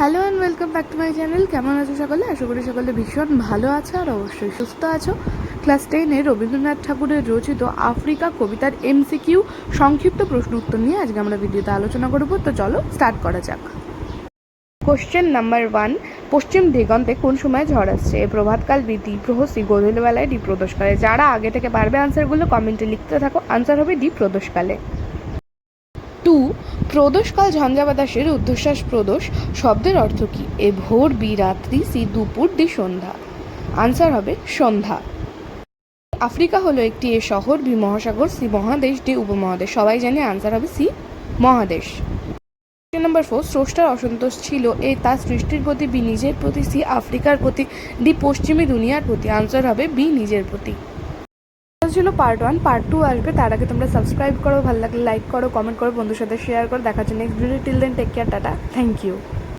Hello and welcome back to my channel কেমন আছো সকলে? আশা করি সকলে ভীষণ ভালো আছো আর অবশ্যই সুস্থ আছো। ক্লাস টেনে রবীন্দ্রনাথ ঠাকুরের রচিত আফ্রিকা কবিতার এমসিকিউ সংক্ষিপ্ত প্রশ্ন উত্তর নিয়ে আজকে আমরা ভিডিওতে আলোচনা করব। তো চলো স্টার্ট করা যাক। কোশ্চেন নাম্বার ওয়ান পশ্চিম দিগন্তে কোন সময় ঝড় আসছে? প্রভাতকাল বৃদ্ধি প্রহসী, গোধূলিবেলায় ডি প্রদোষকালে যারা আগে থেকে পারবে আনসারগুলো কমেন্টে লিখতে থাকো। আনসার হবে ডি প্রদোষকালে টু প্রদোষকাল ঝঞ্ঝাবাতাসের ঊর্ধ্বশ্বাস প্রদোষ শব্দের অর্থ কী? এ ভোর বি রাত্রি, সি দুপুর দি সন্ধ্যা। আনসার হবে সন্ধ্যা। আফ্রিকা হলো একটি এ শহর, বি মহাসাগর, সি মহাদেশ, ডি উপমহাদেশ। সবাই জানে আনসার হবে সি মহাদেশ। নাম্বার ফোর, স্রষ্টার অসন্তোষ ছিল এ তার সৃষ্টির প্রতি, বি নিজের প্রতি, সি আফ্রিকার প্রতি, ডি পশ্চিমী দুনিয়ার প্রতি। আনসার হবে বি নিজের প্রতি। ছিল পার্ট ওয়ান পার্ট টু আসবে, তার আগে তোমরা সাবস্ক্রাইব করো, ভালো লাগলে লাইক করো কমেন্ট করো, বন্ধুর সাথে শেয়ার করো দেখার জন্য next video till then take care tata. Thank you